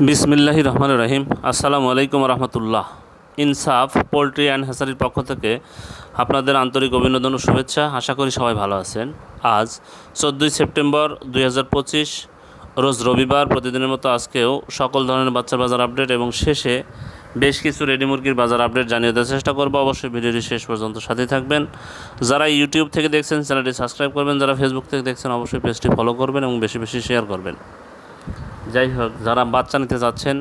বিসমিল্লাহি রহমান রহিম। আসসালামু আলাইকুম রহমতুল্লাহ। ইনসাফ, পোলট্রি অ্যান্ড হ্যাসারির পক্ষ থেকে আপনাদের আন্তরিক অভিনন্দন ও শুভেচ্ছা। আশা করি সবাই ভালো আছেন। আজ চোদ্দোই সেপ্টেম্বর দুই হাজার পঁচিশ, রোজ রবিবার, প্রতিদিনের মতো আজকেও সকল ধরনের বাচ্চার বাজার আপডেট এবং শেষে বেশ কিছু রেডি মুরগির বাজার আপডেট জানিয়ে দেওয়ার চেষ্টা করব। অবশ্যই ভিডিওটি শেষ পর্যন্ত সাথে থাকবেন। যারা ইউটিউব থেকে দেখছেন, চ্যানেলটি সাবস্ক্রাইব করবেন। যারা ফেসবুক থেকে দেখছেন, অবশ্যই পেজটি ফলো করবেন এবং বেশি বেশি শেয়ার করবেন। যাই হোক, যারা বাচ্চা নিতে চাচ্ছেন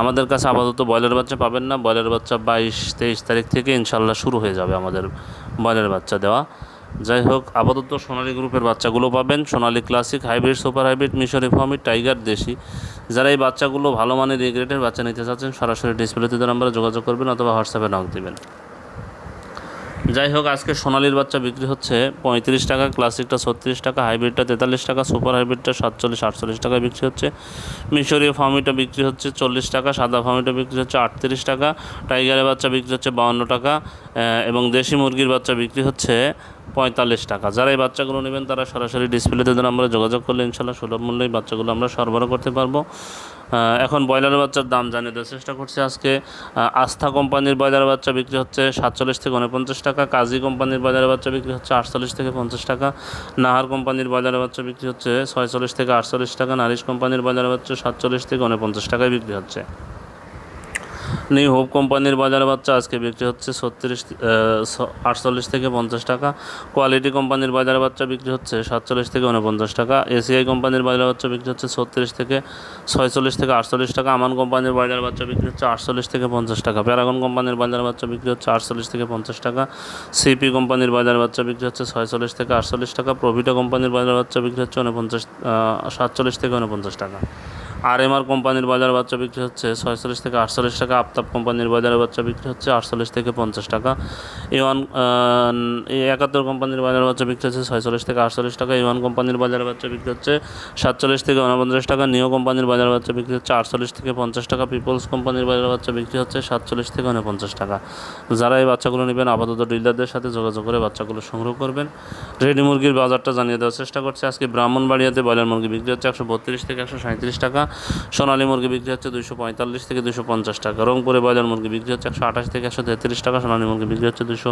আমাদের কাছে আপাতত ব্রয়লার বাচ্চা পাবেন না। ব্রয়লার বাচ্চা বাইশ তেইশ তারিখ থেকে ইনশাল্লাহ শুরু হয়ে যাবে আমাদের ব্রয়লার বাচ্চা দেওয়া। যাই হোক, আপাতত সোনালী গ্রুপের বাচ্চাগুলো পাবেন। Sonali classic, hybrid, super hybrid, মিশরি ফর্মি টাইগার, দেশি। যারা এই বাচ্চাগুলো ভালো মানের গ্রেডের বাচ্চা নিতে চাচ্ছেন, সরাসরি ডিসপ্লেতে নাম্বারে যোগাযোগ করবেন অথবা হোয়াটসঅ্যাপে নক দেবেন। যাই হোক, আজকে সোনালির বাচ্চা বিক্রি হচ্ছে পঁয়ত্রিশ টাকা ক্লাসিকটা ছত্রিশ টাকা হাইব্রিডটা তেতাল্লিশ টাকা সুপার হাইব্রিডটা সাতচল্লিশ, আটচল্লিশ টাকায় বিক্রি হচ্ছে। মিশরীয় ফার্মিটা বিক্রি হচ্ছে চল্লিশ টাকা, সাদা ফার্মিটা বিক্রি হচ্ছে আটত্রিশ টাকা, টাইগারের বাচ্চা বিক্রি হচ্ছে বাউন্ন টাকা এবং দেশি মুরগির বাচ্চা বিক্রি হচ্ছে পঁয়তাল্লিশ টাকা। যারা এই বাচ্চাগুলো নেবেন, তারা সরাসরি ডিসপ্লেতে আমরা যোগাযোগ করলে ইনশাল্লাহ সুলভ মূল্যে বাচ্চাগুলো আমরা সরবরাহ করতে পারব। এখন ব্রয়লার বাচ্চার দাম জানিয়ে দেওয়ার চেষ্টা করছি আজকে। আস্থা কোম্পানির ব্রয়লার বাচ্চা বিক্রি হচ্ছে সাতচল্লিশ থেকে উনপঞ্চাশ টাকা, কাজী কোম্পানির ব্রয়লার বাচ্চা বিক্রি হচ্ছে আটচল্লিশ থেকে পঞ্চাশ টাকা, নাহার কোম্পানির ব্রয়লার বাচ্চা বিক্রি হচ্ছে ছয়চল্লিশ থেকে আটচল্লিশ টাকা, নারিশ কোম্পানির ব্রয়লার বাচ্চা সাতচল্লিশ থেকে উনপঞ্চাশ টাকায় বিক্রি হচ্ছে। নিউ হোপ কোম্পানির বাজার বাচ্চা আজকে বিক্রি হচ্ছে ছত্রিশ আটচল্লিশ থেকে পঞ্চাশ টাকা। কোয়ালিটি কোম্পানির বাজার বাচ্চা বিক্রি হচ্ছে সাতচল্লিশ থেকে উনপঞ্চাশ টাকা। এসিআই কোম্পানির বাজার বাচ্চা বিক্রি হচ্ছে ছত্রিশ থেকে ছয়চল্লিশ থেকে আটচল্লিশ টাকা। আমান কোম্পানির বাজার বাচ্চা বিক্রি হচ্ছে আটচল্লিশ থেকে পঞ্চাশ টাকা। প্যারাগন কোম্পানির বাজার বাচ্চা বিক্রি হচ্ছে আটচল্লিশ থেকে পঞ্চাশ টাকা। সিপি কোম্পানির বাজার বাচ্চা বিক্রি হচ্ছে ছয়চল্লিশ থেকে আটচল্লিশ টাকা। প্রভিটা কোম্পানির বাজার বাচ্চা বিক্রি হচ্ছে উনপঞ্চাশ সাতচল্লিশ থেকে উনপঞ্চাশ টাকা। আর এম আর কোম্পানির বাজার বাচ্চা বিক্রি হচ্ছে ছয়চল্লিশ থেকে আটচল্লিশ টাকা, আফতাব কোম্পানির বাজারে বাচ্চা বিক্রি হচ্ছে আটচল্লিশ থেকে পঞ্চাশ টাকা। এ ওয়ান একাত্তর কোম্পানির বাজার বাচ্চা বিক্রি হচ্ছে ছয়চল্লিশ থেকে আটচল্লিশ টাকা এ ওয়ান কোম্পানির বাজার বাচ্চা বিক্রি হচ্ছে সাতচল্লিশ থেকে উনপঞ্চাশ টাকা, নিও কোম্পানির বাজার বাচ্চা বিক্রি হচ্ছে আটচল্লিশ থেকে পঞ্চাশ টাকা, পিপলস কোম্পানির বাজার বাচ্চা বিক্রি হচ্ছে সাতচল্লিশ থেকে উনপঞ্চাশ টাকা। যারা এই বাচ্চাগুলো নেবেন, আপাতত ডিলারদের সাথে যোগাযোগ করে বাচ্চাগুলো সংগ্রহ করবেন। রেডি মুরগির বাজারটা জানিয়ে দেওয়ার চেষ্টা করছে। আজকে ব্রাহ্মণবাড়িয়াতে ব্রয়লার মুরগি বিক্রি হচ্ছে একশো বত্রিশ থেকে একশো সাঁত্রিশ টাকা। সোনালী মুরগি বিক্রি হচ্ছে দুশো পঁয়তাল্লিশ থেকে দুশো পঞ্চাশ টাকা। রংপুরে ব্রয়লার মুরগি বিক্রি হচ্ছে একশো আঠাশ থেকে একশো তেত্রিশ টাকা, সোনালী মুরগি বিক্রি হচ্ছে দুশো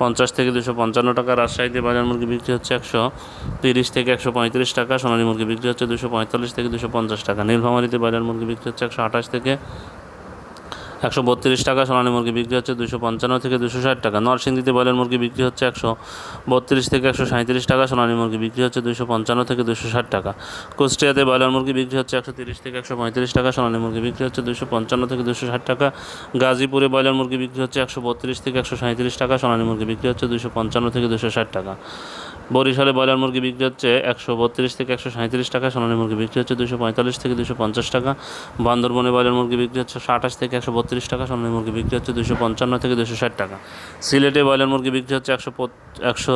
পঞ্চাশ থেকে দুশো পঞ্চান্ন টাকা, রাজশাহীতে ব্রয়লার মুরগি বিক্রি হচ্ছে একশো তিরিশ থেকে একশো পঁয়ত্রিশ টাকা, সোনালী মুরগি বিক্রি হচ্ছে দুশো পঁয়তাল্লিশ থেকে দুশো পঞ্চাশ টাকা। নীলফামারিতে ব্রয়লার মুরগি বিক্রি হচ্ছে একশো আঠাশ থেকে একশো বত্রিশ টাকা, সোনালী মুরগি বিক্রি হচ্ছে দুশো পঞ্চান্ন থেকে দুশো ষাট টাকা। নরসিংদীতে ব্রয়লার মুরগি বিক্রি হচ্ছে একশো বত্রিশ থেকে একশো সাঁত্রিশ টাকা, সোনালী মুরগি বিক্রি হচ্ছে দুশো পঞ্চান্ন থেকে দুশো ষাট টাকা। কুষ্টিয়াতে ব্রয়লার মুরগি বিক্রি হচ্ছে একশো তিরিশ থেকে একশো পঁয়ত্রিশ টাকা, সোনালী মুরগি বিক্রি হচ্ছে দুশো পঞ্চান্ন থেকে দুশো ষাট টাকা। গাজীপুরে ব্রয়লার মুরগি বিক্রি হচ্ছে একশো বত্রিশ থেকে একশো সাঁত্রিশ টাকা, সোনালী মুরগি বিক্রি হচ্ছে দুশো পঞ্চান্ন থেকে দুশো ষাট টাকা। বরিশালে ব্রয়লার মুরগি বিক্রি হচ্ছে একশো বত্রিশ থেকে একশো সাঁত্রিশ টাকা সোনালী মুরগি বিক্রি হচ্ছে দুশো পঁয়তাল্লিশ থেকে দুশো পঞ্চাশ টাকা বান্দরবনে ব্রয়লার মুরগি বিক্রি হচ্ছে আঠাশ থেকে একশো বত্রিশ টাকা সোনালী মুরগি বিক্রি হচ্ছে দুশো পঞ্চান্ন থেকে দুশো ষাট টাকা সিলেটে ব্রয়লার মুরগি বিক্রি হচ্ছে একশো একশো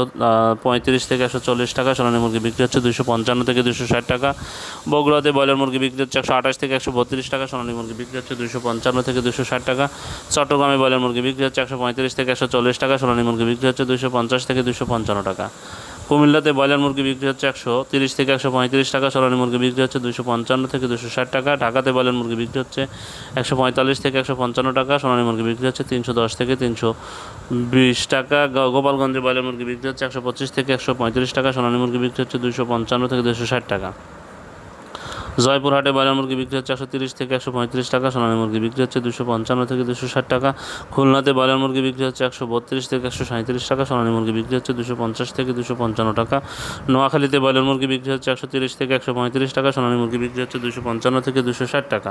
পঁয়ত্রিশ থেকে একশো চল্লিশ টাকা সোনালী মুরগি বিক্রি হচ্ছে দুশো পঞ্চান্ন থেকে দুশো ষাট টাকা বগুড়াতে ব্রয়লার মুরগি বিক্রি হচ্ছে একশো আঠাশ থেকে একশো বত্রিশ টাকা সোনালী মুরগি বিক্রি হচ্ছে দুশো পঞ্চান্ন থেকে দুশো ষাট টাকা চট্টগ্রামে ব্রয়লার মুরগি বিক্রি হচ্ছে একশো পঁয়ত্রিশ থেকে একশো চল্লিশ টাকা সোনালী মুরগি বিক্রি হচ্ছে দুশো পঞ্চাশ থেকে দুশো পঞ্চান্ন টাকা কুমিল্লাতে ব্রয়লার মুরগি বিক্রি হচ্ছে একশো তিরিশ থেকে একশো পঁয়ত্রিশ টাকা সরানি মুরগি বিক্রি হচ্ছে দুশো পঞ্চান্ন থেকে দুশো ষাট টাকা, ঢাকাতে ব্রয়লার মুরগি বিক্রি হচ্ছে একশো পঁয়তাল্লিশ থেকে একশো পঞ্চান্ন টাকা সোনালী মুরগি বিক্রি হচ্ছে তিনশো দশ থেকে তিনশো বিশ টাকা গোপালগঞ্জে ব্রয়লার মুরগি বিক্রি হচ্ছে একশো পঁচিশ থেকে একশো পঁয়ত্রিশ টাকা সোনালী মুরগি বিক্রি হচ্ছে দুশো পঞ্চান্ন থেকে দুশো ষাট টাকা। জয়পুরহাটে ব্রয়লার মুরগি বিক্রি হচ্ছে একশো তিরিশ থেকে একশো পঁয়ত্রিশ টাকা, সোনালী মুরগি বিক্রি হচ্ছে দুশো পঞ্চান্ন থেকে দুশো ষাট টাকা, খুলনাতে ব্রয়লার মুরগি বিক্রি হচ্ছে একশো বত্রিশ থেকে একশো সাঁত্রিশ টাকা, সোনালী মুরগি বিক্রি হচ্ছে দুশো পঞ্চাশ থেকে দুশো পঞ্চান্ন টাকা, নোয়াখালীতে ব্রয়লার মুরগি বিক্রি হচ্ছে একশো তিরিশ থেকে একশো পঁয়ত্রিশ টাকা, সোনালী মুরগি বিক্রি হচ্ছে দুশো পঞ্চান্ন থেকে দুশো ষাট টাকা।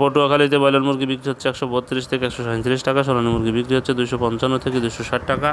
পটুয়াখালীতে ব্রয়লার মুরগি বিক্রি হচ্ছে একশো বত্রিশ থেকে একশো সাঁত্রিশ টাকা, সোনালী মুরগি বিক্রি হচ্ছে দুশো পঞ্চান্ন থেকে দুশো ষাট টাকা।